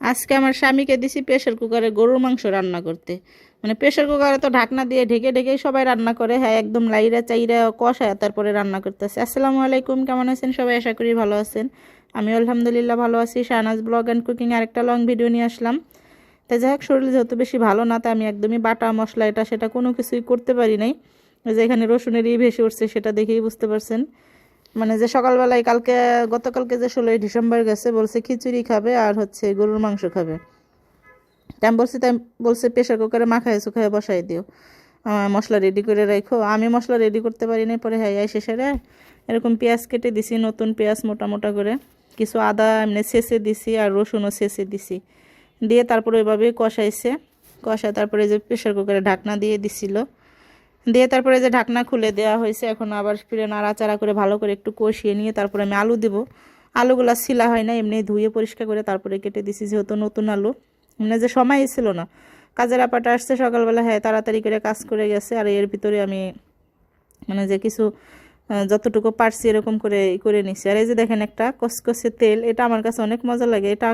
আজকে আমার স্বামীকে দিছি প্রেশার কুকারে গরুর মাংস রান্না করতে। মানে প্রেশার কুকারে তো ঢাকনা দিয়ে ঢেকে ঢেকেই সবাই রান্না করে হ্যাঁ একদম লাইরা চাইরা কষায় তারপরে রান্না করতেছে। আসসালামু আলাইকুম, কেমন আছেন সবাই? আশা করি ভালো আছেন। আমি আলহামদুলিল্লাহ ভালো আছি। শাহনাজ ব্লগ অ্যান্ড কুকিং আরেকটা লং ভিডিও নিয়ে আসলাম। তাই যাই হোক, শরীর যেহেতু বেশি ভালো না, তাই আমি একদমই বাটা মশলা, এটা সেটা কোনো কিছুই করতে পারি নাই। যে এখানে রসুনের ই ভেসে উঠছে, সেটা দেখেই বুঝতে পারছেন। মানে যে সকালবেলায় কালকে, গতকালকে যে ষোলোই ডিসেম্বর গেছে, বলছে খিচুড়ি খাবে আর হচ্ছে গরুর মাংস খাবে। তাই বলছি তাই বলছে প্রেশার কুকারে মাখায় শুকায় বসাই দিও। মশলা রেডি করে রাখো। আমি মশলা রেডি করতে পারি না পরে হ্যাঁ সেরে এরকম পেঁয়াজ কেটে দিছি, নতুন পেঁয়াজ মোটা মোটা করে। কিছু আদা এমনি শেষে দিছি আর রসুনও শেষে দিছি। দিয়ে তারপরে ওইভাবে কষাইছে। কষায় তারপরে যে প্রেশার কুকারে ঢাকনা দিয়ে দিছিল দিয়ে তারপরে যে ঢাকনা খুলে দেওয়া হয়েছে, এখন আবার ফিরে নাড়াচাড়া করে ভালো করে একটু কষিয়ে নিয়ে তারপরে আমি আলু দেবো। আলুগুলা শিলা হয় না, এমনি ধুয়ে পরিষ্কার করে তারপরে কেটে দিছি, যেহেতু নতুন আলু। মানে যে সময় ছিল না। কাজের আপাটা আসছে সকালবেলা হ্যাঁ তাড়াতাড়ি করে কাজ করে গেছে, আর এর ভিতরে আমি মানে যে কিছু যতটুকু পারছি এরকম করে করে নিছি। আর এই যে দেখেন একটা কসকসে তেল, এটা আমার কাছে অনেক মজা লাগে। এটা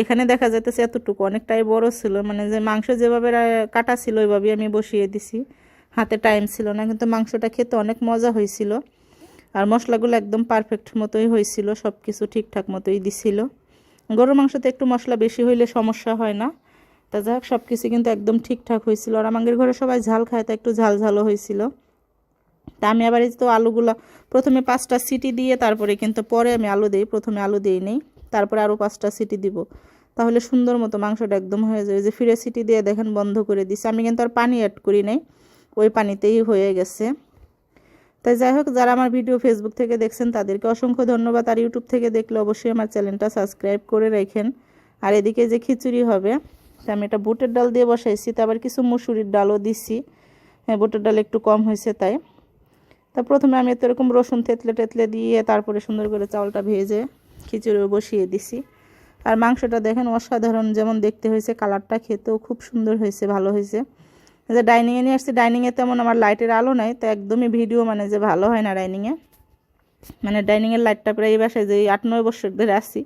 এখানে দেখা যাইতেছে এতটুকু, অনেকটাই বড় ছিল। মানে যে মাংস যেভাবে কাটা ছিল, ওইভাবেই আমি বসিয়ে দিছি। হাতে টাইম ছিল না, কিন্তু মাংসটা খেতে অনেক মজা হয়েছিল। আর মশলাগুলো একদম পারফেক্ট মতোই হয়েছিল সব কিছু ঠিকঠাক মতোই দিছিল। গরুর মাংসতে একটু মশলা বেশি হইলে সমস্যা হয় না। তা যাক সব কিছু কিন্তু একদম ঠিকঠাক হয়েছিল। আর আমাদের ঘরে সবাই ঝাল খায় তা একটু ঝাল ঝালও হয়েছিল। তা আমি আবার তো আলুগুলো প্রথমে পাঁচটা সিটি দিয়ে, তারপরে কিন্তু পরে আমি আলু দিই, প্রথমে আলু দিই নেই, তারপরে আরও পাঁচটা সিটি দিব। তাহলে সুন্দর মতো মাংসটা একদম হয়ে যাবে যে ফিরে সিটি দিয়ে দেখেন বন্ধ করে দিছি। আমি কিন্তু আর পানি অ্যাড করি নাই। ওই পানিতেই হয়ে গেছে। তাই যাই হোক, যারা আমার ভিডিও ফেসবুক থেকে দেখছেন, তাদেরকে অসংখ্য ধন্যবাদ। আর ইউটিউব থেকে দেখলে অবশ্যই আমার চ্যানেলটা সাবস্ক্রাইব করে রাখেন। আর এদিকে যে খিচুড়ি হবে, তা আমি এটা বুটের ডাল দিয়ে বসাইছি, তা আবার কিছু মুসুরির ডালও দিছি। হ্যাঁ বুটের ডাল একটু কম হয়েছে তাই। তা প্রথমে আমি তো এরকম রসুন থেতলে টেতলে দিয়ে তারপরে সুন্দর করে চাউলটা ভেজে খিচুড়ি বসিয়ে দিছি। আর মাংসটা দেখেন অসাধারণ, যেমন দেখতে হয়েছে, কালারটা খেতেও খুব সুন্দর হয়েছে, ভালো হয়েছে। যে ডাইনিংয়ে নিয়ে আসছি, ডাইনিংয়ে তেমন আমার লাইটের আলো নাই, তো একদমই ভিডিও মানে যে ভালো হয় না ডাইনিংয়ে। মানে ডাইনিংয়ের লাইটটা প্রায় এই বাসায় যে আট নয় বছর ধরে আসছি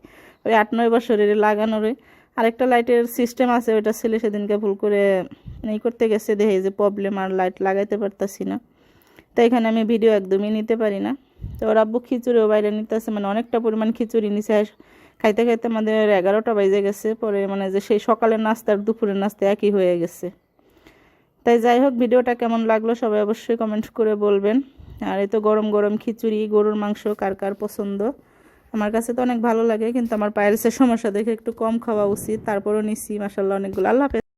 ওই আট নয় বছরের লাগানোর আরেকটা লাইটের সিস্টেম আছে, ওইটা ছেলে সেদিনকে ভুল করে এই করতে গেছে, দেখে যে প্রবলেম আর লাইট লাগাইতে পারতাছি না। তো এখানে আমি ভিডিও একদমই নিতে পারি না। তো ওর আব্বু খিচুড়িও বাইরে নিতেছে মানে অনেকটা পরিমাণ খিচুড়ি নিচে খাইতে খাইতে আমাদের এগারোটা বাজে গেছে, পরে মানে যে সেই সকালের নাস্তা আর দুপুরের নাস্তা একই হয়ে গেছে। তাই যাই হোক, ভিডিওটা কেমন লাগল সবাই অবশ্যই কমেন্ট করে বলবেন। আর এই তো গরম গরম খিচুড়ি, গরুর মাংস, কার কার পছন্দ? আমার কাছে তো অনেক ভালো লাগে, কিন্তু আমার পায়ের সমস্যা দেখে একটু কম খাওয়া উচিত। তারপরও নিছি মাসাল্লাহ অনেকগুলো। আল্লাহ